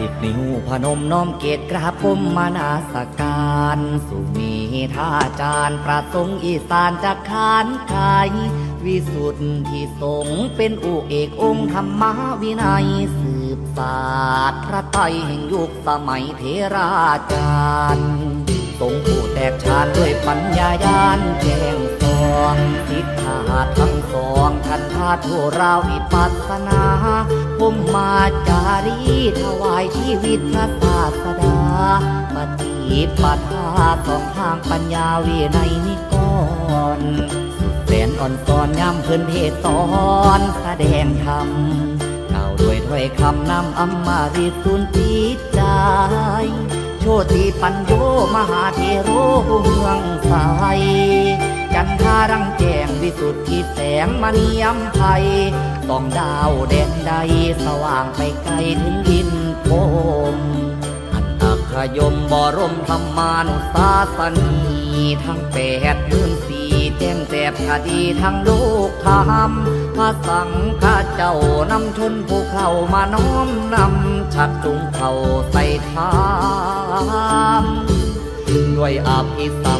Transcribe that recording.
สิบนิ้วพนมน้อมเกตกราบก้มมานาสการสุมีท่าจารย์ประสงค์อีสานจะขานกายวิสุทธิสงเป็นอุเอกองค์ธรรมวินัยสืบศาสตร์พระไตรแห่งยุคสมัยเทราจารย์ทรงผู กฉานด้วยปัญญายานแจ้งสองทิศทาทั้งสองทันทาทั่วราวิปัสสนาผมมาจารีถวายชีวิตพระศาสดาปฏิปทาสองทางปัญญาวินัยนิกรสุดแสนอ่อนสอนย้ำเพื่นเทศสอนแสดงธรรมกล่าวด้วยถ้อยคำนำอำมาริสุนจิตใจโช ติปัญโยมหาเทโรเมืองสายจันทารังแจงวิสุทธิแสงมณียมไทยต้องดาวแดนใดสว่างไปไกลถึงดินโพมอันอัคยมบรมธรรมานุสาสนีทั้งแปดหมื่นสี่แจ้งแสบคดีทั้งโลกธรรมพระสังฆเจ้านำชนผู้เข้ามาน้อมนำชักจุงเข้าใส่ทา ด้วยอภิสัมปัญญา